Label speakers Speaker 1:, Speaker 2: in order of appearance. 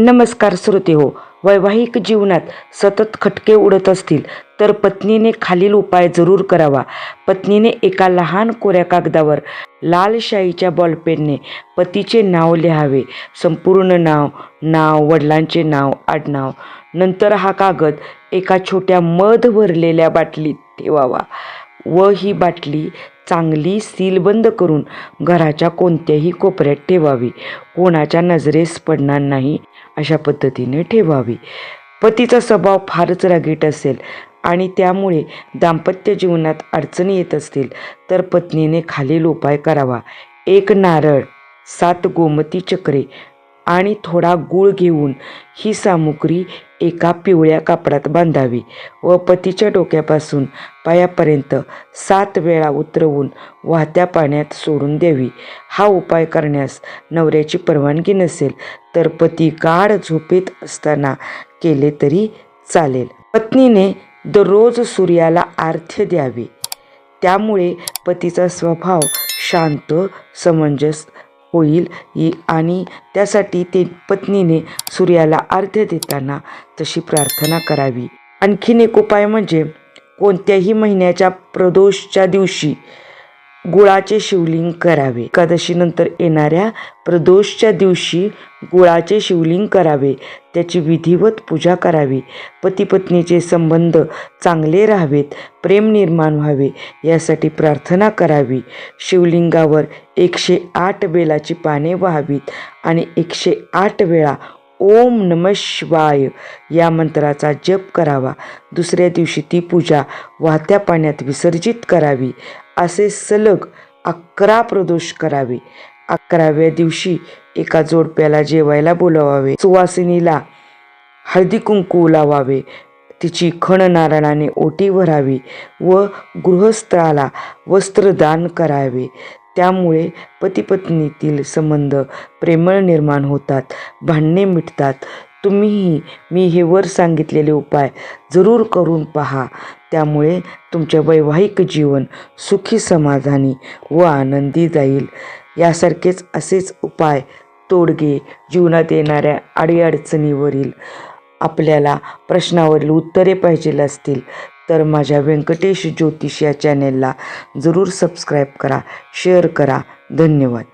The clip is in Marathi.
Speaker 1: नमस्कार श्रोते हो वैवाहिक जीवनात सतत खटके उडत असतील तर पत्नीने खालील उपाय जरूर करावा. पत्नीने एका लहान कोऱ्या कागदावर लाल शाईच्या बॉलपेनने पतीचे नाव लिहावे. संपूर्ण नाव नाव वडिलांचे नाव आडनाव. नंतर हा कागद एका छोट्या मध भरलेल्या बाटलीत ठेवावा. व ही बाटली चांगली सीलबंद करून घराच्या कोणत्याही कोपऱ्यात ठेवावी. कोणाच्या नजरेस पडणार नाही अशा पद्धतीने ठेवावी. पतीचा स्वभाव फारच रागीट असेल आणि त्यामुळे दाम्पत्य जीवनात अडचणी येत असतील तर पत्नीने खालील उपाय करावा. एक नारळ सात गोमती चक्रे आणि थोडा गूळ घेऊन ही सामुग्री एका पिवळ्या कापडात बांधावी व पतीच्या डोक्यापासून पायापर्यंत सात वेळा उतरवून वाहत्या पाण्यात सोडून द्यावी. हा उपाय करण्यास नवऱ्याची परवानगी नसेल तर पती गाढ झोपेत असताना केले तरी चालेल. पत्नीने दररोज सूर्याला आर्ध्य द्यावे. त्यामुळे पतीचा स्वभाव शांत समंजस होईल. आणि त्यासाठी ते पत्नीने सूर्याला अर्ध्य देताना तशी प्रार्थना करावी. आणखीन एक उपाय म्हणजे कोणत्याही महिन्याच्या प्रदोषच्या दिवशी गुळाचे शिवलिंग करावे. एकादशीनंतर येणाऱ्या प्रदोषच्या दिवशी गुळाचे शिवलिंग करावे. त्याची विधिवत पूजा करावी. पती पत्नीचे संबंध चांगले राहावेत प्रेम निर्माण व्हावे यासाठी प्रार्थना करावी. शिवलिंगावर एकशे आठ बेलाची पाने व्हावीत आणि एकशे आठ वेळा ओम नम शिवाय या मंत्राचा जप करावा. दुसऱ्या दिवशी ती पूजा वाहत्या पाण्यात विसर्जित करावी. असे सलग अकरा प्रदोष करावे. अकराव्या दिवशी एका जोडप्याला जेवायला बोलवावे. सुवासिनीला हळदी कुंकू लावावे. तिची खण नारळाने ओटी भरावी व गृहस्थाला वस्त्रदान करावे. त्यामुळे पतीपत्नीतील संबंध प्रेमळ निर्माण होतात. भांडणे मिटतात. तुम्हीही मी हे वर सांगितलेले उपाय जरूर करून पहा. त्यामुळे तुमचे वैवाहिक जीवन सुखी समाधानी व आनंदी जाईल. यासारखेच असेच उपाय तोडगे जीवनात येणाऱ्या अडीअडचणीवरील आपल्याला प्रश्नावरील उत्तरे पाहिजे असतील तर माझ्या व्यंकटेश ज्योतिष या चॅनेलला जरूर सबस्क्राईब करा शेअर करा. धन्यवाद.